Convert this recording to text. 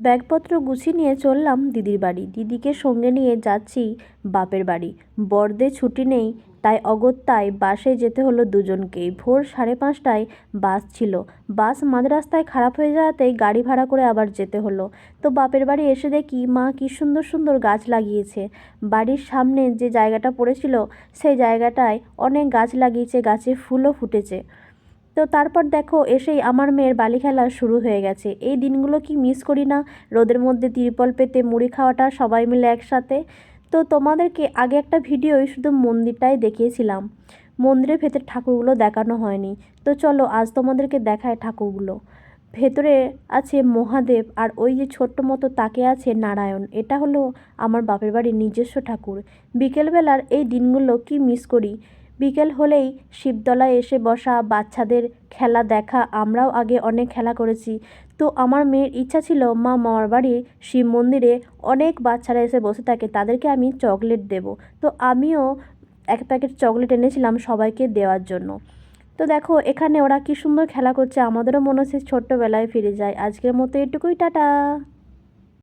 ব্যাগপত্র গুছিয়ে নিয়ে চললাম দিদির বাড়ি। দিদিকে সঙ্গে নিয়ে যাচ্ছি বাপের বাড়ি। বড়দের ছুটি নেই, তাই অগত্যায় বাসে যেতে হলো দুজনকেই। ভোর সাড়ে পাঁচটায় বাস ছিল। বাস মাঝ রাস্তায় খারাপ হয়ে যাওয়াতেই গাড়ি ভাড়া করে আবার যেতে হলো। তো বাপের বাড়ি এসে দেখি, মা কি সুন্দর সুন্দর গাছ লাগিয়েছে। বাড়ির সামনে যে জায়গাটা পড়েছিল, সেই জায়গাটায় অনেক গাছ লাগিয়েছে, গাছে ফুলও ফুটেছে। তো তারপর দেখো, এসেই আমার মেয়ের বালি খেলা শুরু হয়ে গেছে। এই দিনগুলো কি মিস করি না? রোদের মধ্যে তিরপল পেতে, মুড়ি খাওয়াটা, সবাই মিলে একসাথে। তো তোমাদেরকে আগে একটা ভিডিওই শুধু মন্দিরটাই দেখিয়েছিলাম। মন্দিরের ভেতর ঠাকুরগুলো দেখানো হয়নি। তো চলো, আজ তোমাদেরকে দেখায় ঠাকুরগুলো। ভেতরে আছে মহাদেব আর ওই যে ছোট্ট মতো তাকে আছে নারায়ণ। এটা হলো আমার বাপের বাড়ির নিজস্ব ঠাকুর। বিকেলবেলার এই দিনগুলো কি মিস করি? বিকেল হলেই শিবতলায় এসে বসা বাচ্চাদের খেলা দেখা। আমরাও আগে অনেক খেলা করেছি। তো আমার মেয়ের ইচ্ছা ছিল মা মামার বাড়ির শিব মন্দিরে অনেক বাচ্চারা এসে বসে থাকে, তাদেরকে আমি চকলেট দেব। তো আমিও এক প্যাকেট চকলেট এনেছিলাম সবাইকে দেওয়ার জন্য। তো দেখো, এখানে ওরা কি সুন্দর খেলা করছে, আমাদেরও মনে হচ্ছে ছোট্টবেলায় ফিরে যায় আজকের মতো এটুকুই, টাটা।